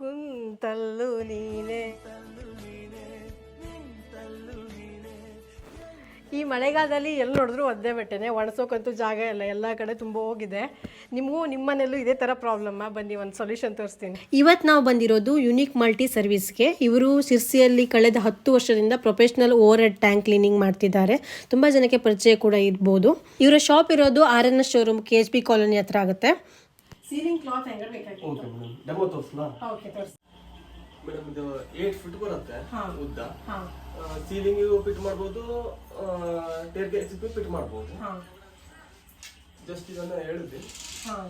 ಕುಂತಲ್ಲು ನೀನೆ. ಈ ಮಳೆಗಾಲದಲ್ಲಿ ಎಲ್ಲಿ ನೋಡಿದ್ರು ಒದ್ದೆ ಬಟ್ಟೆನೆ. ಒಣಸೋಕಂತೂ ಜಾಗ ಇಲ್ಲ. ಎಲ್ಲ ಕಡೆ ತುಂಬ ಹೋಗಿದೆ. ನಿಮಗೂ ನಿಮ್ಮನೆಲ್ಲೂ ಇದೇ ಥರ ಪ್ರಾಬ್ಲಮ್ಮ ಬನ್ನಿ, ಒಂದು ಸೊಲ್ಯೂಷನ್ ತೋರಿಸ್ತೀನಿ. ಇವತ್ತು ನಾವು ಬಂದಿರೋದು ಯುನಿಕ್ ಮಲ್ಟಿ ಸರ್ವಿಸ್ಗೆ ಇವರು ಸಿರ್ಸಿಯಲ್ಲಿ ಕಳೆದ ಹತ್ತು ವರ್ಷದಿಂದ professional over head tank cleaning ಮಾಡ್ತಿದ್ದಾರೆ. ತುಂಬ ಜನಕ್ಕೆ ಪರಿಚಯ ಕೂಡ ಇರ್ಬೋದು. ಇವರ ಶಾಪ್ ಇರೋದು R N S showroom K H B colony ಹತ್ರ ಆಗುತ್ತೆ. ಸೀಲಿಂಗ್ ಕ್ಲಾತ್ ಹೆಂಗೆ ಬೇಕಾಗಿತ್ತು ಓಕೆ ಮೇಡಮ್ ಡೆಮೋ ತೋರಿಸ್ಲಾ? ಓಕೆ ತೋರಿಸಿ. ಮೇಡಮ್ ಇದು ಏಟ್ ಫೀಟ್ ಬರುತ್ತೆ ಹಾ. ಉದ್ದ. ಹಾಂ. ಸೀಲಿಂಗಿಗೂ ಫಿಟ್ ಮಾಡ್ಬೋದು ಟೇರ್ಗೆ ಫಿಟ್ ಮಾಡ್ಬೋದು. ಹಾಂ. ಜಸ್ಟ್ ಇದನ್ನ ಹೇಳಿದ್ವಿ ಹಾಂ.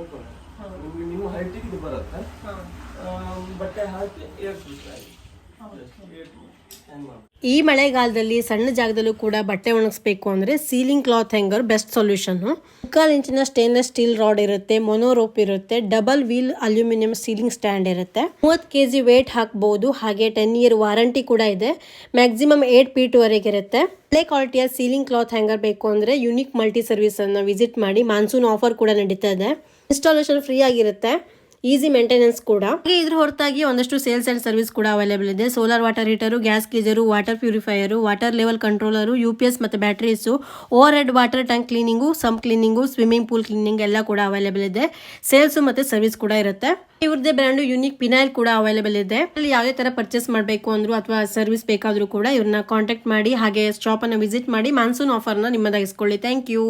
ಓಕೆ ನಿಮ್ಗೆ ನಿಮ್ಮ ಹೈಟಿಗೆ ಇದು ಬರುತ್ತೆ. ಹಾಂ. ಆ, ಬಟ್ಟೆ ಹಾಕಿ ಏರ್ ಫಿಟ್ ಆಗಿ. ಈ ಮಳೆಗಾಲದಲ್ಲಿ ಸಣ್ಣ ಜಾಗದಲ್ಲೂ ಕೂಡ ಬಟ್ಟೆ ಒಣಗಿಸ್ಬೇಕು ಅಂದರೆ ceiling cloth hanger best solution ಮುಕ್ಕಾಲು ಇಂಚಿನ ಸ್ಟೇನ್ಲೆಸ್ ಸ್ಟೀಲ್ ರಾಡ್ ಇರುತ್ತೆ, ಮೊನೋರೋಪ್ ಇರುತ್ತೆ, double wheel aluminium ceiling stand ಇರುತ್ತೆ. ಮೂವತ್ತು ಕೆ ಜಿ ವೇಟ್ ಹಾಕ್ಬೋದು, ಹಾಗೆ ಟೆನ್ ಇಯರ್ ವಾರಂಟಿ ಕೂಡ ಇದೆ. ಮ್ಯಾಕ್ಸಿಮಮ್ ಏಟ್ ಪೀಟ್ ವರೆಗೆ ಇರುತ್ತೆ. ಒಳ್ಳೆ ಕ್ವಾಲಿಟಿಯ ಸೀಲಿಂಗ್ ಕ್ಲಾತ್ ಹ್ಯಾಂಗರ್ ಬೇಕು ಅಂದರೆ ಯುನಿಕ್ ಮಲ್ಟಿ ಸರ್ವಿಸ್ ಅನ್ನು ವಿಸಿಟ್ ಮಾಡಿ, ಮಾನ್ಸೂನ್ ಆಫರ್ ಕೂಡ ನಡೀತಾ ಇದೆ. ಇನ್ಸ್ಟಾಲೇಷನ್ ಫ್ರೀ ಆಗಿರುತ್ತೆ. ಈಸಿ ಮೇಂಟೆನೆನ್ಸ್ ಕೂಡ. ಇದ್ರ ಹೊರತಾಗಿ ಒಂದಷ್ಟು ಸೇಲ್ಸ್ ಅಂಡ್ ಸರ್ವಿಸ್ ಕೂಡ ಅವೈಲೇಬಲ್ ಇದೆ. Solar water heater gas geyser water purifier water level controller U P S ಮತ್ತು batteries overhead water tank cleaning sump cleaning swimming pool cleaning ಎಲ್ಲ ಕೂಡ ಅವೈಲೇಬಲ್ ಇದೆ. ಸೇಲ್ಸು ಮತ್ತು ಸರ್ವಿಸ್ ಕೂಡ ಇರುತ್ತೆ. ಇವ್ರದ್ದೇ ಬ್ರ್ಯಾಂಡು ಯುನಿಕ್ ಪಿನೈಲ್ ಕೂಡ ಅವೈಲೇಬಲ್ ಇದೆ. ಅಲ್ಲಿ ಯಾವುದೇ ಥರ ಪರ್ಚೇಸ್ ಮಾಡಬೇಕು ಅಂದ್ರು ಅಥವಾ ಸರ್ವಿಸ್ ಬೇಕಾದರೂ ಕೂಡ ಇವ್ರನ್ನ ಕಾಂಟ್ಯಾಕ್ಟ್ ಮಾಡಿ, ಹಾಗೆ ಶಾಪನ್ನು ವಿಸಿಟ್ ಮಾಡಿ ಮಾನ್ಸೂನ್ ಆಫರ್ನ ನಿಮ್ಮದಾಗಿಸ್ಕೊಳ್ಳಿ. Thank you